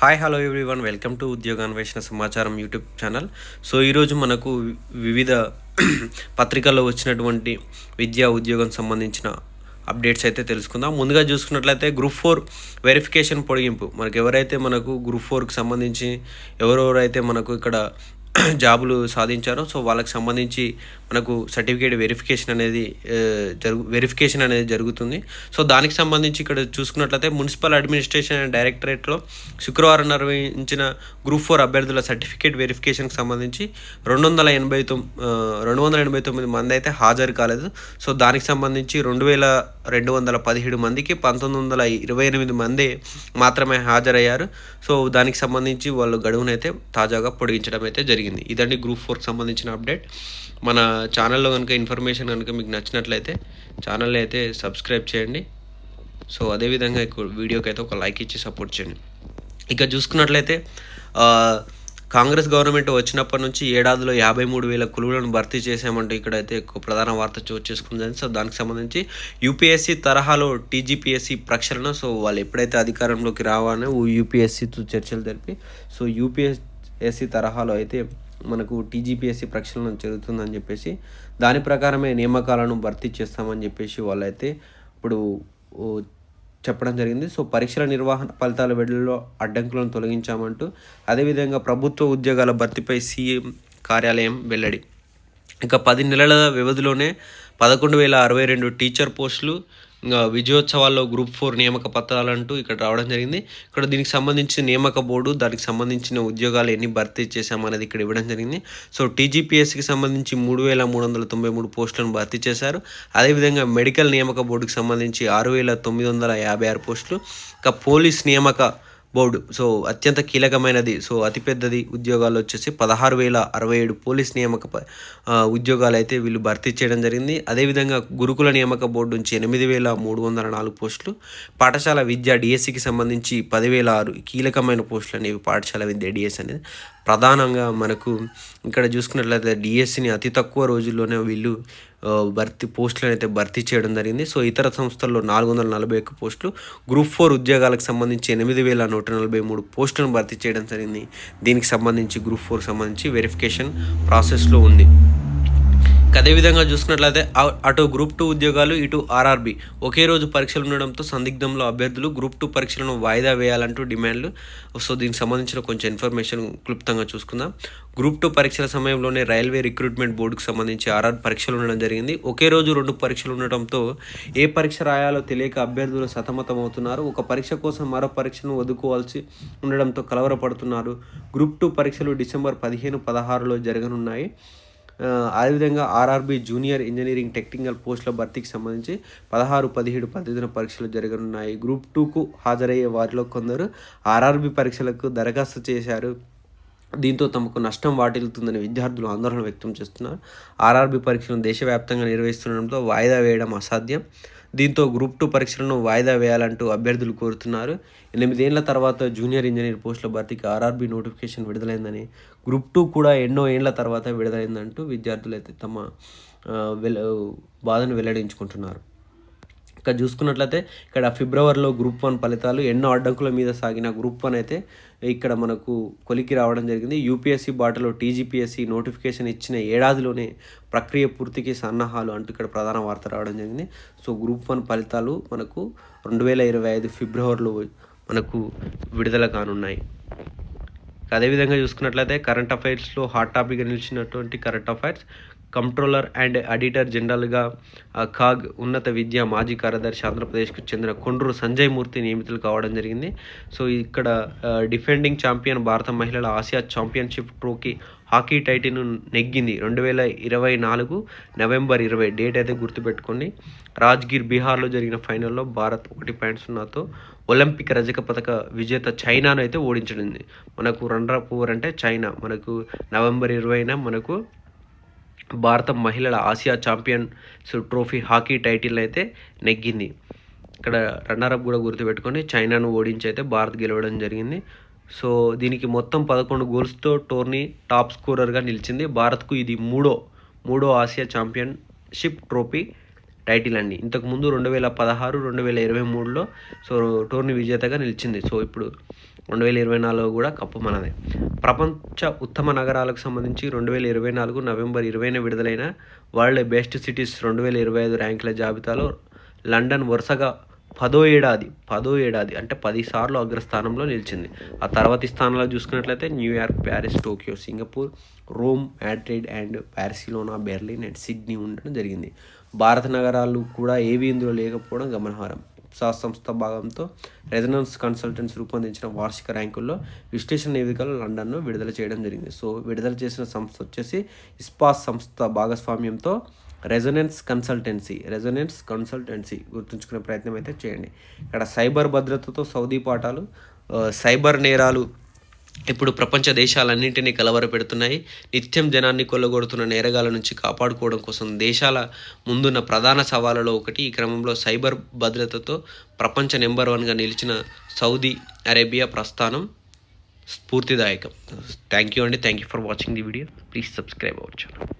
Hi hello everyone welcome to ఉద్యోగాన్వేషణ సమాచారం YouTube channel so ఈరోజు మనకు వి- వివిధ పత్రికల్లో వచ్చినటువంటి విద్యా ఉద్యోగం సంబంధించిన అప్డేట్స్ అయితే తెలుసుకుందాం. ముందుగా చూసుకున్నట్లయితే గ్రూప్ ఫోర్ వెరిఫికేషన్ పొడిగింపు. మనకు ఎవరైతే మనకు గ్రూప్ ఫోర్కి సంబంధించి ఎవరెవరైతే మనకు ఇక్కడ జాబులు సాధించారో సో వాళ్ళకి సంబంధించి మనకు సర్టిఫికేట్ వెరిఫికేషన్ అనేది జరుగు వెరిఫికేషన్ అనేది జరుగుతుంది. సో దానికి సంబంధించి ఇక్కడ చూసుకున్నట్లయితే మున్సిపల్ అడ్మినిస్ట్రేషన్ అండ్ డైరెక్టరేట్లో శుక్రవారం నిర్వహించిన గ్రూప్ ఫోర్ అభ్యర్థుల సర్టిఫికేట్ వెరిఫికేషన్కి సంబంధించి రెండు వందల ఎనభై తొమ్మిది రెండు వందల ఎనభై తొమ్మిది మంది అయితే హాజరు కాలేదు. సో దానికి సంబంధించి రెండు వేల రెండు వందల పదిహేడు మందికి పంతొమ్మిది వందల ఇరవై ఎనిమిది మంది మాత్రమే హాజరయ్యారు. సో దానికి సంబంధించి వాళ్ళు గడువునైతే తాజాగా పొడిగించడం అయితే జరిగింది. జరిగింది. ఇదండి గ్రూప్ ఫోర్కి సంబంధించిన అప్డేట్. మన ఛానల్లో కనుక ఇన్ఫర్మేషన్ కనుక మీకు నచ్చినట్లయితే ఛానల్ అయితే సబ్స్క్రైబ్ చేయండి. సో అదేవిధంగా వీడియోకి అయితే ఒక లైక్ ఇచ్చి సపోర్ట్ చేయండి. ఇక చూసుకున్నట్లయితే కాంగ్రెస్ గవర్నమెంట్ వచ్చినప్పటి నుంచి ఏడాదిలో యాభై మూడు వేల కులువులను భర్తీ చేశామంటూ ఇక్కడైతే ఒక ప్రధాన వార్త చోటు చేసుకుందని సో దానికి సంబంధించి యూపీఎస్సీ తరహాలో టీజీపీఎస్సీ ప్రక్షాళన సో వాళ్ళు ఎప్పుడైతే అధికారంలోకి రావాలని యూపీఎస్సీతో చర్చలు జరిపి సో ఎస్సీ తరహాలో అయితే మనకు టీజీపీఎస్సీ ప్రక్షాళన జరుగుతుందని చెప్పేసి దాని ప్రకారమే నియామకాలను భర్తీ చేస్తామని చెప్పేసి వాళ్ళైతే ఇప్పుడు చెప్పడం జరిగింది. సో పరీక్షల నిర్వహణ ఫలితాల వెడల్లో అడ్డంకులను తొలగించామంటూ అదేవిధంగా ప్రభుత్వ ఉద్యోగాల భర్తీపై సీఎం కార్యాలయం వెల్లడి. ఇక పది నెలల వ్యవధిలోనే పదకొండు వేల అరవై రెండు టీచర్ పోస్టులు విజయోత్సవాల్లో గ్రూప్ ఫోర్ నియామక పత్రాలంటూ ఇక్కడ రావడం జరిగింది. ఇక్కడ దీనికి సంబంధించిన నియామక బోర్డు దానికి సంబంధించిన ఉద్యోగాలు ఎన్ని భర్తీ చేశామనేది ఇక్కడ ఇవ్వడం జరిగింది. సో టీజీపీఎస్సికి సంబంధించి మూడు వేల మూడు వందల తొంభై మూడు పోస్టులను భర్తీ చేశారు. అదేవిధంగా మెడికల్ నియామక బోర్డుకి సంబంధించి ఆరు వేల తొమ్మిది వందల యాభై ఆరు పోస్టులు. ఇక పోలీస్ నియామక బోర్డు. సో అత్యంత కీలకమైనది. సో అతిపెద్దది ఉద్యోగాలు వచ్చేసి పదహారు వేల అరవై ఏడు పోలీస్ నియామక ఉద్యోగాలు అయితే వీళ్ళు భర్తీ చేయడం జరిగింది. అదేవిధంగా గురుకుల నియామక బోర్డు నుంచి ఎనిమిది వేల మూడు వందల నాలుగు పోస్టులు పాఠశాల విద్య డిఎస్సికి సంబంధించి పదివేల ఆరు కీలకమైన పోస్టులు అనేవి పాఠశాల విద్య డిఎస్ అనేది. ప్రధానంగా మనకు ఇక్కడ చూసుకున్నట్లయితే డిఎస్సిని అతి తక్కువ రోజుల్లోనే వీళ్ళు భర్తీ పోస్టులను అయితే భర్తీ చేయడం జరిగింది. సో ఇతర సంస్థల్లో నాలుగు వందల నలభై ఒక్క పోస్టులు గ్రూప్ ఫోర్ ఉద్యోగాలకు సంబంధించి ఎనిమిది వేల నూట నలభై మూడు పోస్టులను భర్తీ చేయడం జరిగింది. దీనికి సంబంధించి గ్రూప్ ఫోర్ సంబంధించి వెరిఫికేషన్ ప్రాసెస్లో ఉంది. అదేవిధంగా చూసుకున్నట్లయితే అటు గ్రూప్ టూ ఉద్యోగాలు ఇటు ఆర్ఆర్బి. ఒకే రోజు పరీక్షలు ఉండడంతో సందిగ్ధంలో అభ్యర్థులు గ్రూప్ టూ పరీక్షలను వాయిదా వేయాలంటూ డిమాండ్లు. సో దీనికి సంబంధించిన కొంచెం ఇన్ఫర్మేషన్ క్లుప్తంగా చూసుకుందాం. గ్రూప్ టూ పరీక్షల సమయంలోనే రైల్వే రిక్రూట్మెంట్ బోర్డుకు సంబంధించి ఆర్ఆర్ పరీక్షలు ఉండడం జరిగింది. ఒకే రోజు రెండు పరీక్షలు ఉండటంతో ఏ పరీక్ష రాయాలో తెలియక అభ్యర్థులు సతమతమవుతున్నారు. ఒక పరీక్ష కోసం మరో పరీక్షను వదుకోవాల్సి ఉండడంతో కలవరపడుతున్నారు. గ్రూప్ టూ పరీక్షలు డిసెంబర్ పదిహేను పదహారులో జరగనున్నాయి. అదేవిధంగా ఆర్ఆర్బి జూనియర్ ఇంజనీరింగ్ టెక్నికల్ పోస్టుల భర్తీకి సంబంధించి పదహారు పదిహేడు పద్దెనిమిదిన పరీక్షలు జరగనున్నాయి. గ్రూప్ టూకు హాజరయ్యే వారిలో కొందరు ఆర్ఆర్బి పరీక్షలకు దరఖాస్తు చేశారు. దీంతో తమకు నష్టం వాటిల్లుతుందని విద్యార్థులు ఆందోళన వ్యక్తం చేస్తున్నారు. ఆర్ఆర్బి పరీక్షలను దేశవ్యాప్తంగా నిర్వహిస్తుండడంతో వాయిదా వేయడం అసాధ్యం. దీంతో గ్రూప్ టూ పరీక్షలను వాయిదా వేయాలంటూ అభ్యర్థులు కోరుతున్నారు. ఎనిమిదేళ్ళ తర్వాత జూనియర్ ఇంజనీర్ పోస్టుల భర్తీకి ఆర్ఆర్బి నోటిఫికేషన్ విడుదలైందని గ్రూప్ టూ కూడా ఎన్నో ఏళ్ళ తర్వాత విడుదలైందంటూ విద్యార్థులు అయితే తమ వెల బాధను వెల్లడించుకుంటున్నారు. ఇక్కడ చూసుకున్నట్లయితే ఇక్కడ ఫిబ్రవరిలో గ్రూప్ వన్ ఫలితాలు ఎన్నో అడ్డంకుల మీద సాగిన గ్రూప్ వన్ అయితే ఇక్కడ మనకు కొలికి రావడం జరిగింది. యూపీఎస్సీ బాటలో టీజీపీఎస్సీ నోటిఫికేషన్ ఇచ్చిన ఏడాదిలోనే ప్రక్రియ పూర్తికి సన్నాహాలు అంటూ ఇక్కడ ప్రధాన వార్త రావడం జరిగింది. సో గ్రూప్ వన్ ఫలితాలు మనకు రెండు వేల ఇరవై ఐదు ఫిబ్రవరిలో మనకు విడుదల కానున్నాయి. అదేవిధంగా చూసుకున్నట్లయితే కరెంట్ అఫైర్స్లో హాట్ టాపిక్గా నిలిచినటువంటి current affairs controller and auditor జనరల్గా కాగ్ ఉన్నత విద్య మాజీ కార్యదర్శి ఆంధ్రప్రదేశ్కు చెందిన కొండ్రు సంజయ్ మూర్తి నియమితులు కావడం జరిగింది. సో ఇక్కడ డిఫెండింగ్ ఛాంపియన్ భారత మహిళల ఆసియా ఛాంపియన్షిప్ ట్రోఫీ హాకీ టైటిల్ను నెగ్గింది. రెండు వేల ఇరవై నాలుగు నవంబర్ ఇరవై డేట్ అయితే గుర్తుపెట్టుకోండి. రాజ్గిర్ బీహార్లో జరిగిన ఫైనల్లో భారత్ ఒకటి పాయింట్ సున్నాతో ఒలింపిక్ రజక పథక విజేత చైనాను అయితే ఓడించడింది మనకు రన్నర్ అప్ ఓవర్ అంటే చైనా. మనకు నవంబర్ ఇరవైన మనకు భారత మహిళల Asia champions trophy hockey title అయితే నెగ్గింది. ఇక్కడ రన్నరప్ కూడా గుర్తుపెట్టుకొని చైనాను ఓడించి అయితే భారత్ గెలవడం జరిగింది. సో దీనికి మొత్తం పదకొండు గోల్స్తో టోర్నీ టాప్ స్కోరర్గా నిలిచింది. భారత్కు ఇది మూడో మూడో ఆసియా ఛాంపియన్షిప్ ట్రోఫీ. టైటిల్ అండి. ఇంతకుముందు రెండు వేల పదహారు రెండు వేల ఇరవై మూడులో సో టోర్నీ విజేతగా నిలిచింది. సో ఇప్పుడు రెండు వేల ఇరవై నాలుగు కూడా కప్పు మనదే. ప్రపంచ ఉత్తమ నగరాలకు సంబంధించి రెండు వేల ఇరవై నాలుగు నవంబర్ ఇరవైన విడుదలైన వరల్డ్ బెస్ట్ సిటీస్ రెండు వేల ఇరవై ఐదు ర్యాంకుల జాబితాలో లండన్ వరుసగా పదో ఏడాది పదో ఏడాది అంటే పది సార్లు అగ్రస్థానంలో నిలిచింది. ఆ తర్వాతి స్థానంలో చూసుకున్నట్లయితే New York Paris Tokyo Singapore Rome Madrid and Barcelona Berlin and Sydney ఉండడం జరిగింది. భారత నగరాలు కూడా ఏవి ఇందులో లేకపోవడం గమనార్హం. ఇప్సాస్ సంస్థ భాగంతో రెజనెన్స్ కన్సల్టెంట్స్ రూపొందించిన వార్షిక ర్యాంకుల్లో విశ్లేషణ నివేదికలు లండన్లో విడుదల చేయడం జరిగింది. సో విడుదల చేసిన సంస్థ వచ్చేసి ఇస్పాస్ సంస్థ భాగస్వామ్యంతో రెజొనెన్స్ కన్సల్టెన్సీ రెజొనెన్స్ కన్సల్టెన్సీ గుర్తుంచుకునే ప్రయత్నం అయితే చేయండి. ఇక్కడ సైబర్ భద్రతతో సౌదీ పాఠాలు సైబర్ నేరాలు ఇప్పుడు ప్రపంచ దేశాలన్నింటినీ కలవరపెడుతున్నాయి. నిత్యం జనాన్ని కొల్లగొడుతున్న నేరగాల నుంచి కాపాడుకోవడం కోసం దేశాల ముందున్న ప్రధాన సవాళ్ళలో ఒకటి ఈ క్రమంలో సైబర్ భద్రతతో ప్రపంచ నెంబర్ వన్గా నిలిచిన సౌదీ అరేబియా ప్రస్థానం స్ఫూర్తిదాయకం. థ్యాంక్ యూ అండి. Thank you for watching the video. Please subscribe our channel.